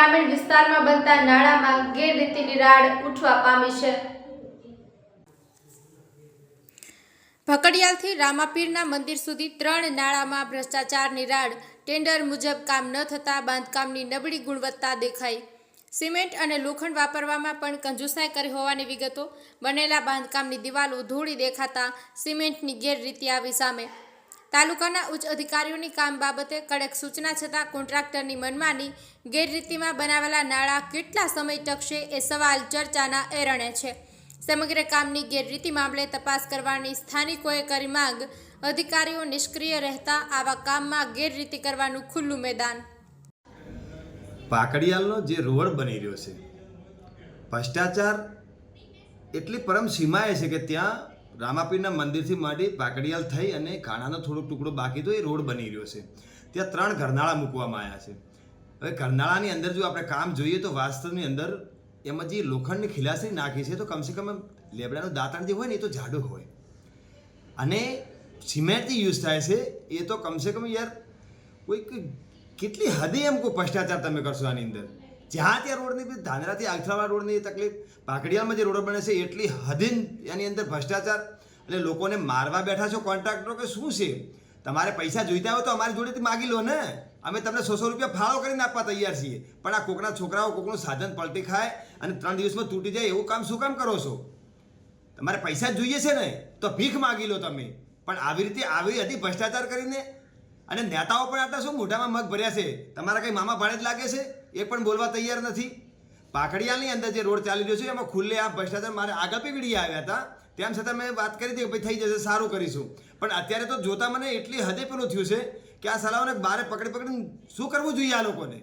ગ્રામીણ વિસ્તારમાં બનતા નાણામાં ગેરરીતિની રાડ ઉઠવા પામી છે. ભકડિયાલથી રામાપીરના મંદિર સુધી ત્રણ નાળામાં ભ્રષ્ટાચારની રાડ, ટેન્ડર મુજબ કામ ન થતાં બાંધકામની નબળી ગુણવત્તા દેખાઈ. સિમેન્ટ અને લોખંડ વાપરવામાં પણ કંજુસાઈ કરી હોવાની વિગતો, બનેલા બાંધકામની દિવાલો ધૂળી દેખાતા સિમેન્ટની ગેરરીતિ આવી સામે. તાલુકાના ઉચ્ચ અધિકારીઓની કામ બાબતે કડક સૂચના છતાં કોન્ટ્રાક્ટરની મનમાની ગેરરીતિમાં બનાવેલા નાણાં કેટલા સમય ટકશે એ સવાલ ચર્ચાના એરણે છે. સમગ્ર કામની ગેરરીતિ મામલે તપાસ કરવાની સ્થાનિકોએ કરી માંગ. અધિકારીઓ નિષ્ક્રિય રહેતા આવા કામમાં ગેરરીતિ કરવાનું ખુલ્લું મેદાન. પાકડિયાલનો જે રોડ બની રહ્યો છે, ભ્રષ્ટાચાર એટલી પરમ સીમાએ છે કે ત્યાં રામાપીરના મંદિરથી માંડી પાકડિયાલ થઈ અને ખાણાનો થોડોક ટુકડો બાકી તો એ રોડ બની રહ્યો છે. ત્યાં ત્રણ ઘરનાળા મૂકવામાં આવ્યા છે. હવે ઘરનાળાની અંદર જો આપણે કામ જોઈએ તો વાસ્તવની અંદર એમાં જે લોખંડની ખિલાસી નાખી છે તો કમસે કમ લેબડાનું દાંતણ જે હોય ને એ તો જાડું હોય. અને સિમેન્ટ જે યુઝ થાય છે એ તો કમસે કમ યાર કોઈક કેટલી હદે એમ કોઈ ભ્રષ્ટાચાર તમે કરશો આની અંદર? જ્યાં ત્યાં રોડની બી ધાનેરાથી આખરાવાળા રોડની તકલીફ પાકડિયામાં જે રોડ બને છે એટલી હદીન એની અંદર ભ્રષ્ટાચાર. એટલે લોકોને મારવા બેઠા છો કોન્ટ્રાક્ટરો કે શું છે? તમારે પૈસા જોઈતા હોય તો અમારી જોડેથી માગી લો ને. અમે તમને સો સો રૂપિયા ફાળો કરીને આપવા તૈયાર છીએ. પણ આ કોકના છોકરાઓ કોકનું સાધન પલટી ખાય અને ત્રણ દિવસમાં તૂટી જાય એવું કામ શું કામ કરો છો? તમારે પૈસા જ જોઈએ છે ને, તો ભીખ માગી લો તમે. પણ આવી રીતે આવી હતી ભ્રષ્ટાચાર કરીને અને નેતાઓ પણ આટલા શું મોઢામાં મગ ભર્યા છે? તમારા કંઈ મામા ભાડે જ લાગે છે? એ પણ બોલવા તૈયાર નથી. પાકડિયાની અંદર જે રોડ ચાલી રહ્યો છે, એમાં ખુલ્લે આ ભ્રષ્ટાચાર મારે આગળ પી આવ્યા હતા. તેમ છતાં મેં વાત કરી હતી કે ભાઈ થઈ જશે, સારું કરીશું. પણ અત્યારે તો જોતા મને એટલી હદે પેલું થયું છે કે આ સલાહોને બારે પકડી પકડીને શું કરવું જોઈએ આ લોકોને?